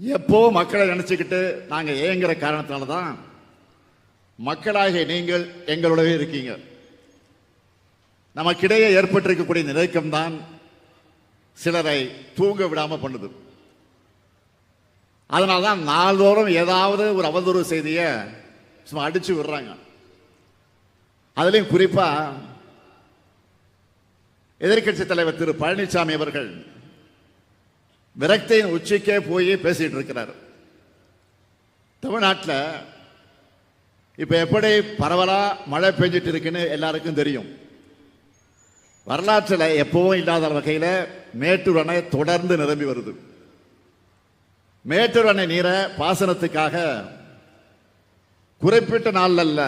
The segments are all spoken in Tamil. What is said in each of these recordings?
எப்போ மக்களை நினைச்சுக்கிட்டு நாங்கள் ஏங்குற காரணத்தினால தான் மக்களாகிய நீங்கள் எங்களோடவே இருக்கீங்க. நமக்கிடையே ஏற்பட்டிருக்கக்கூடிய நிலைக்கம் தான் சிலரை தூங்க விடாமல் பண்ணுது. அதனால தான் நாள்தோறும் ஏதாவது ஒரு அவதூறு செய்தியை சும்மா அடிச்சு விடுறாங்க. அதுலேயும் குறிப்பாக எதிர்க்கட்சி தலைவர் திரு பழனிசாமி அவர்கள் விரக்தியின் உச்சிக்கே போய் பேசிட்டு இருக்கிறார் தமிழ்நாட்டில் இப்போ எப்படி பரவலாக மழை பெஞ்சிட்டு இருக்குன்னு எல்லாருக்கும் தெரியும். வரலாற்றில் எப்பவும் இல்லாத வகையில் மேட்டூர் அணை தொடர்ந்து நிரம்பி வருது. மேட்டூர் அணை நீரை பாசனத்துக்காக குறிப்பிட்ட நாள் அல்ல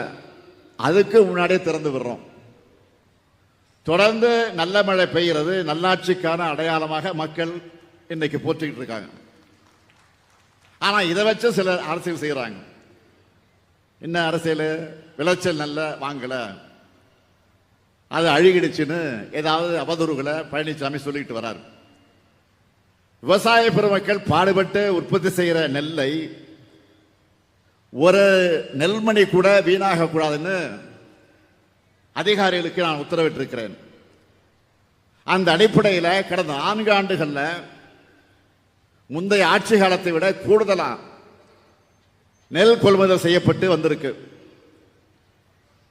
அதுக்கு முன்னாடியே திறந்து விடுறோம். தொடர்ந்து நல்ல மழை பெய்கிறது நல்லாட்சிக்கான அடையாளமாக மக்கள் இன்னைக்கு போற்றிக்கிட்டு இருக்காங்க. ஆனா இதை வச்சு சிலர் அரசியல் செய்யறாங்க என்ன அரசியல்? விளைச்சல் நல்ல வாங்கல. அது அழுகிடுச்சுன்னு ஏதாவது அவதூறுகளை பழனிசாமி சொல்லிட்டு வராரு. விவசாய பெருமக்கள் பாடுபட்டு உற்பத்தி செய்யற நெல்லை ஒரு நெல்மணி கூட வீணாக கூடாதுன்னு அதிகாரிகளுக்கு நான் உத்தரவிட்டிருக்கிறேன். அந்த அடிப்படையில் கடந்த நான்கு ஆண்டுகளில் முந்தைய ஆட்சி காலத்தை விட கூடுதலாக நெல் கொள்முதல் செய்யப்பட்டு வந்திருக்கு.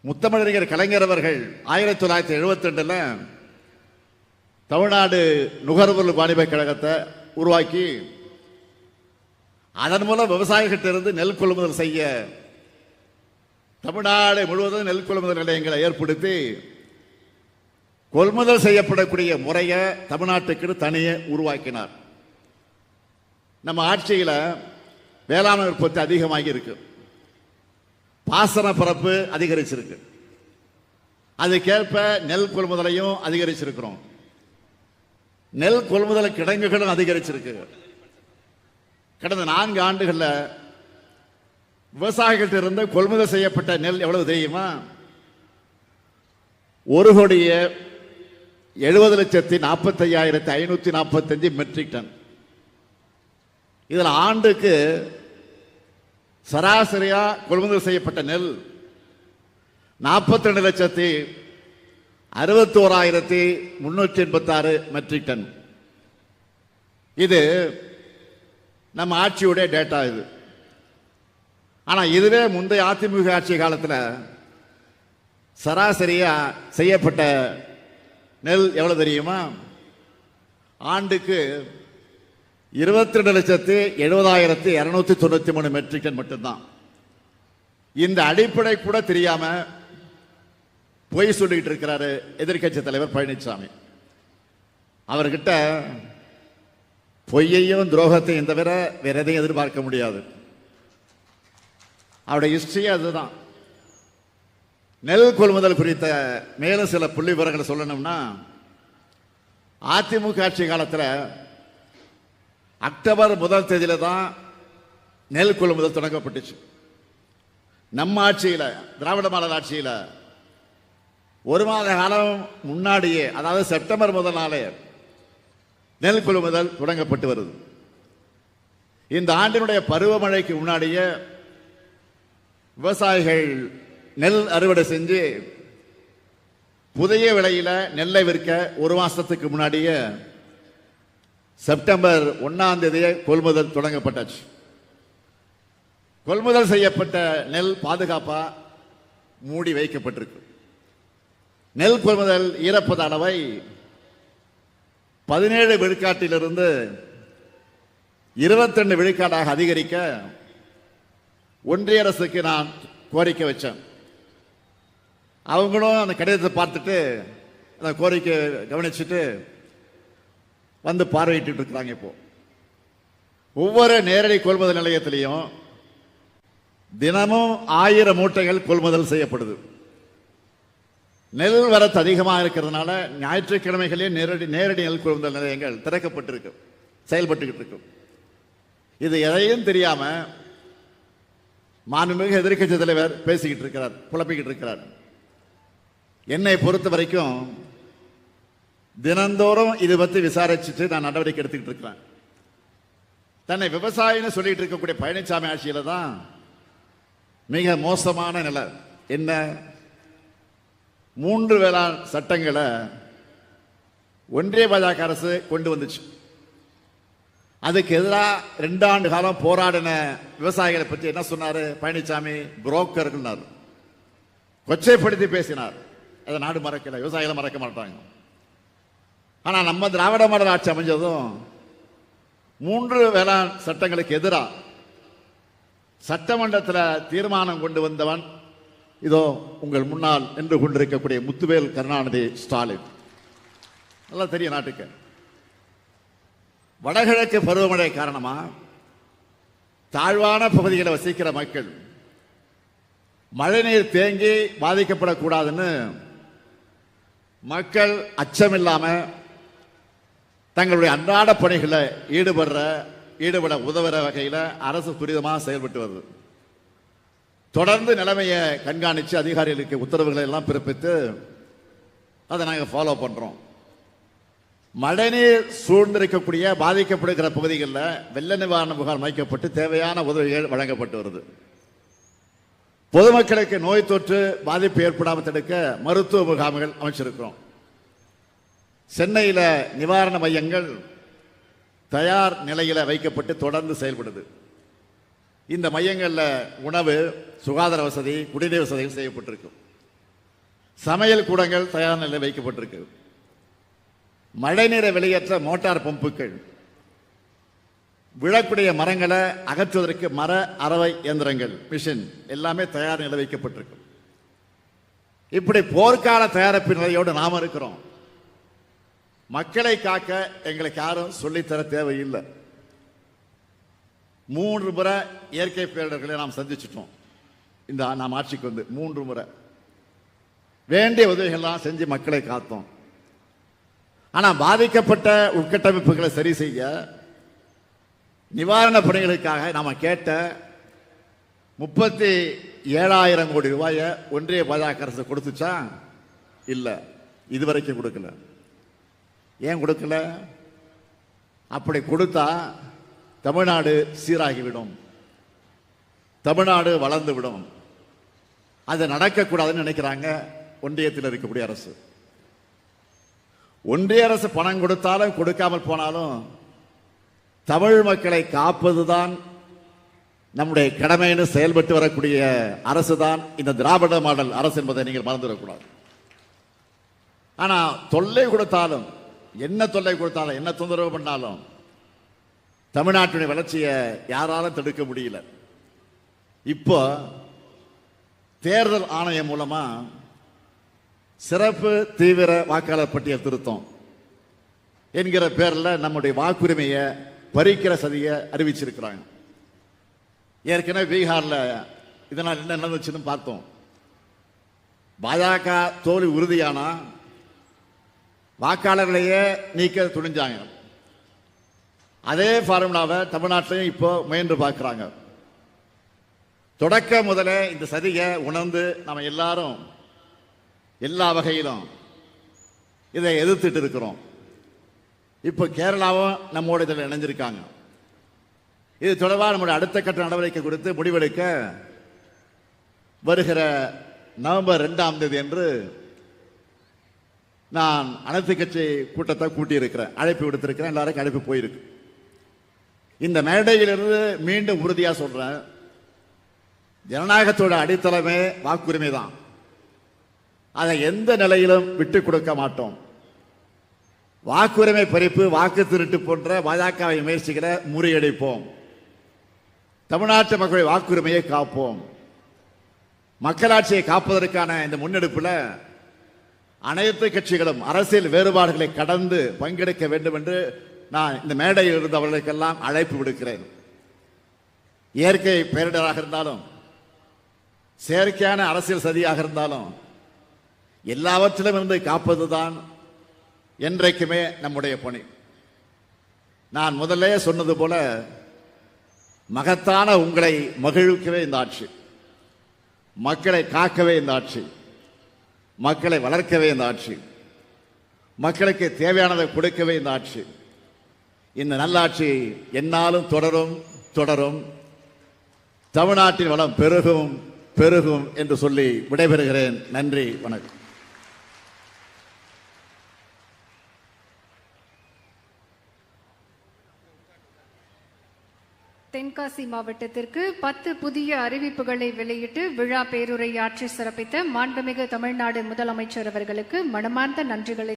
முத்தமிழறிஞர் கலைஞர் அவர்கள் ஆயிரத்தி தொள்ளாயிரத்தி எழுபத்தி ரெண்டில் தமிழ்நாடு நுகர்வோர் வாணிப கழகத்தை உருவாக்கி அதன் மூலம் விவசாயிகிட்ட இருந்து நெல் கொள்முதல் செய்ய தமிழ்நாடு முழுவதும் நெல் கொள்முதல் நிலையங்களை ஏற்படுத்தி கொள்முதல் செய்யப்படக்கூடிய முறையை தமிழ்நாட்டுக்கு தனியே உருவாக்கினார். நம்ம ஆட்சியில் வேளாண் உற்பத்தி அதிகமாகி இருக்கு. பாசன பரப்பு அதிகரிச்சிருக்கு. அதுக்கேற்ப நெல் கொள்முதலையும் அதிகரிச்சிருக்கிறோம். நெல் கொள்முதல் கிடங்குகளும் அதிகரிச்சிருக்கு. கடந்த நான்கு ஆண்டுகளில் விவசாயிகள்கிட்ட இருந்து கொள்முதல் செய்யப்பட்ட நெல் எவ்வளவு தெரியுமா? ஒரு கோடியே எழுபது லட்சத்தி நாற்பத்தி ஐயாயிரத்தி ஐநூத்தி நாற்பத்தஞ்சு மெட்ரிக் டன். இதில் ஆண்டுக்கு சராசரியாக கொள்முதல் செய்யப்பட்ட நெல் நாற்பத்தி ரெண்டு லட்சத்தி அறுபத்தி ஓராயிரத்தி முன்னூற்றி எண்பத்தாறு மெட்ரிக் டன் இது நம்ம ஆட்சியுடைய டேட்டா இது. ஆனால் இதுவே முந்தைய அதிமுக ஆட்சி காலத்தில் சராசரியாக செய்யப்பட்ட நெல் எவ்வளோ தெரியுமா? ஆண்டுக்கு இருபத்தி ரெண்டு லட்சத்து எழுபதாயிரத்தி இரநூத்தி தொண்ணூத்தி மூணு மெட்ரிக் டன் மட்டும்தான். இந்த அடிப்படை கூட தெரியாம பொய் சொல்லிக்கிட்டு இருக்கிறாரு எதிர்க்கட்சி தலைவர் பழனிசாமி அவர்கிட்ட பொய்யையும் துரோகத்தையும் தவிர வேற எதையும் எதிர்பார்க்க முடியாது. அவருடைய ஹிஸ்டரியே அதுதான். நெல் கொள்முதல் குறித்த மேலும் சில புள்ளி விவரங்களை சொல்லணும்னா அதிமுக ஆட்சி காலத்தில் அக்டோபர் முதல் தேதியில தான் நெல் கொள்முதல் தொடங்கப்பட்டுச்சு. நம்ம ஆட்சியில் திராவிட மாடல் ஆட்சியில் ஒரு மாத காலம் முன்னாடியே அதாவது செப்டம்பர் முதல் நாளே நெல் கொள்முதல் தொடங்கப்பட்டு வருது. இந்த ஆண்டினுடைய பருவமழைக்கு முன்னாடியே விவசாயிகள் நெல் அறுவடை செஞ்சு புதிய விலையில் நெல்லை விற்க ஒரு மாசத்துக்கு முன்னாடியே செப்டம்பர் ஒன்னாம் தேதியே கொள்முதல் தொடங்கப்பட்டாச்சு. கொள்முதல் செய்யப்பட்ட நெல் பாதுகாப்பா மூடி வைக்கப்பட்டிருக்கு. நெல் கொள்முதல் ஈரப்பத அளவை பதினேழு விழுக்காட்டிலிருந்து இருபத்தெண்டு விழுக்காடாக அதிகரிக்க ஒன்றிய அரசுக்கு நான் கோரிக்கை வச்சேன். அவங்களும் அந்த கடிதத்தை பார்த்துட்டு அந்த கோரிக்கை கவனிச்சுட்டு வந்து பார்வையிட்டு இருக்கிறாங்க இப்போ. ஒவ்வொரு நேரடி கொள்முதல் நிலையத்திலையும் தினமும் ஆயிரம் மூட்டைகள் கொள்முதல் செய்யப்படுது. நெல் வரத்து அதிகமாக இருக்கிறதுனால ஞாயிற்றுக்கிழமைகளே நேரடி நேரடி நெல் கொள்முதல் நிலையங்கள் திறக்கப்பட்டிருக்கு செயல்பட்டுக்கிட்டு இருக்கும் இது எதையும் தெரியாம மாண்புமிகு எதிர்கட்சி தலைவர் பேசிக்கிட்டு இருக்கிறார் குழப்பிக்கிட்டு இருக்கிறார். என்னை பொறுத்த வரைக்கும் தினந்தோறும் இதை பற்றி விசாரிச்சுட்டு நான் நடவடிக்கை எடுத்துக்கிட்டு இருக்கிறேன். தன்னை விவசாயின்னு சொல்லிட்டு இருக்கக்கூடிய பழனிசாமி ஆட்சியில் தான் மிக மோசமான நிலை. என்ன? மூன்று வேளாண் சட்டங்களை ஒன்றிய பாஜக அரசு கொண்டு வந்துச்சு. அதுக்கு எதிராக ரெண்டு ஆண்டு காலம் போராடின விவசாயிகளை பற்றி என்ன சொன்னார்? பழனிசாமி புரோக்கர்கள்னார் கொச்சைப்படுத்தி பேசினார். அதை நாடு மறக்கலை. விவசாயிகளை மறக்க மாட்டாங்க. ஆனால் நம்ம திராவிட மாடல் ஆட்சி அமைஞ்சதும் மூன்று வேளாண் சட்டங்களுக்கு எதிராக சட்டமன்றத்தில் தீர்மானம் கொண்டு வந்தவன் இதோ உங்கள் முன்னால் நின்று கொண்டிருக்கக்கூடிய முத்துவேல் கருணாநிதி ஸ்டாலின். நல்லா தெரியும் நாட்டுக்கு. வடகிழக்கு பருவமழை காரணமாக தாழ்வான பகுதிகளை வசிக்கிற மக்கள் மழைநீர் தேங்கி பாதிக்கப்படக்கூடாதுன்னு மக்கள் அச்சமில்லாமல் தங்களுடைய அன்றாட பணிகளை ஈடுபடுற ஈடுபட உதவுற வகையில் அரசு துரிதமாக செயல்பட்டு வருது. தொடர்ந்து நிலைமையை கண்காணித்து அதிகாரிகளுக்கு உத்தரவுகளை எல்லாம் பிறப்பித்து அதை நாங்கள் ஃபாலோ பண்ணுறோம் மழைநீர் சூழ்ந்திருக்கக்கூடிய பாதிக்கப்படுகிற பகுதிகளில் வெள்ள நிவாரண முகாம் அமைக்கப்பட்டு தேவையான உதவிகள் வழங்கப்பட்டு வருது. பொதுமக்களுக்கு நோய் தொற்று பாதிப்பு ஏற்படாமல் தடுக்க மருத்துவ முகாம்கள் அமைச்சிருக்கிறோம். சென்னையில் நிவாரண மையங்கள் தயார் நிலையில் வைக்கப்பட்டு தொடர்ந்து செயல்படுது. இந்த மையங்களில் உணவு சுகாதார வசதி குடிநீர் வசதிகள் செய்யப்பட்டிருக்கு. சமையல் கூடங்கள் தயார் நிலையில் வைக்கப்பட்டிருக்கு. மழைநீரை வெளியேற்ற மோட்டார் பம்புகள். விழக்கூடிய மரங்களை அகற்றுவதற்கு மர அறவை இயந்திரங்கள் மிஷின் எல்லாமே தயார் நிலை வைக்கப்பட்டிருக்கும் இப்படி போர்க்கால தயாரிப்பு நிலையோடு நாம இருக்கிறோம். மக்களை காக்க எங்களுக்கு யாரும் சொல்லித்தர தேவையில்லை. மூன்று முறை இயற்கை பேரிடர்களை நாம் சந்திச்சிட்டோம். இந்த நாம் ஆட்சிக்கு வந்து மூன்று முறை. வேண்டிய உதவிகள்லாம் செஞ்சு மக்களை காத்தோம். ஆனால் பாதிக்கப்பட்ட உட்கட்டமைப்புகளை சரி செய்ய நிவாரண பணிகளுக்காக நாம் கேட்ட முப்பத்தி ஏழாயிரம் கோடி ரூபாயை ஒன்றிய பாஜக அரசு கொடுத்துச்சா? இல்லை. இதுவரைக்கும் கொடுக்கல. ஏன் கொடுக்கல? அப்படி கொடுத்தா தமிழ்நாடு சீராகிவிடும். தமிழ்நாடு வளர்ந்து விடும் அது நடக்கக்கூடாதுன்னு நினைக்கிறாங்க ஒன்றியத்தில் இருக்கக்கூடிய அரசு. ஒன்றிய அரசு பணம் கொடுத்தாலும் கொடுக்காமல் போனாலும் தமிழ் மக்களை காப்பதுதான் நம்முடைய கடமைன்னு செயல்பட்டு வரக்கூடிய அரசு தான் இந்த திராவிட மாடல் அரசு என்பதை நீங்கள் மறந்துவிடக்கூடாது. ஆனால் தொல்லை கொடுத்தாலும் என்ன தொல்லை கொடுத்தாலும் என்ன தொந்தரவு பண்ணாலும் தமிழ்நாட்டுடைய வளர்ச்சியை யாராலும் தடுக்க முடியல. இப்போ தேர்தல் ஆணையம் மூலமா சிறப்பு தீவிர வாக்காளர் பட்டியல் திருத்தம் என்கிற பேரில் நம்முடைய வாக்குரிமையை பறிக்கிற சதியை அறிவிச்சிருக்கிறாங்க. ஏற்கனவே பீகாரில் இதனால் என்ன நடந்துச்சுன்னு பார்த்தோம். பாஜக தோல்வி உறுதியானால் வாக்காளர்களையே நீக்க துணிஞ்சாங்க. அதே ஃபார்முலாவை தமிழ்நாட்டிலையும் இப்போ முயன்று பார்க்குறாங்க. தொடக்க முதலே இந்த சதியை உணர்ந்து நம்ம எல்லாரும் எல்லா வகையிலும் இதை எதிர்த்துட்டு இருக்கிறோம். இப்போ கேரளாவும் நம்மோட இதில் இணைஞ்சிருக்காங்க. இது தொடர்பாக நம்முடைய அடுத்த கட்ட நடவடிக்கை குறித்து முடிவெடுக்க வருகிற நவம்பர் ரெண்டாம் தேதி என்று நான் அனைத்து கட்சி கூட்டத்தை கூட்டியிருக்கிறேன் அழைப்பு விடுத்திருக்கிறேன் எல்லாருக்கும் அழைப்பு போயிருக்கு. இந்த மேடையிலிருந்து மீண்டும் உறுதியாக சொல்றேன் ஜனநாயகத்தோட அடித்தளமே வாக்குரிமை தான். அதை எந்த நிலையிலும் விட்டு கொடுக்க மாட்டோம். வாக்குரிமை பறிப்பு வாக்கு திருட்டு போன்ற பாஜகவை முயற்சிகளை முறியடிப்போம். தமிழ்நாட்டு மக்களுடைய வாக்குரிமையை காப்போம். மக்களாட்சியை காப்பதற்கான இந்த முன்னெடுப்பில் அனைத்து கட்சிகளும் அரசியல் வேறுபாடுகளை கடந்து பங்கெடுக்க வேண்டும் என்று நான் இந்த மேடையில் இருந்து அவர்களுக்கெல்லாம் அழைப்பு விடுக்கிறேன். இயற்கை பேரிடராக இருந்தாலும் செயற்கையான அரசியல் சதியாக இருந்தாலும் எல்லாவற்றிலும் இருந்து காப்பதுதான் என்றைக்குமே நம்முடைய பணி. நான் முதல்ல சொன்னது போல மகத்தான உங்களை மகிழ்விக்கவே இந்த ஆட்சி. மக்களை காக்கவே இந்த ஆட்சி. மக்களை வளர்க்கவே இந்த ஆட்சி. மக்களுக்கு தேவையானதை கொடுக்கவே இந்த ஆட்சி. இந்த நல்லாட்சி என்னாலும் தொடரும் தொடரும். தமிழ்நாட்டின் வளம் பெருகும் பெருகும் என்று சொல்லி விடைபெறுகிறேன். நன்றி வணக்கம். தென்காசி மாவட்டத்திற்கு பத்து புதிய அறிவிப்புகளை வெளியிட்டு விழா பேருரை ஆற்றி சிறப்பித்த மாண்புமிகு தமிழ்நாடு முதலமைச்சர் அவர்களுக்கு மனமார்ந்த நன்றிகளை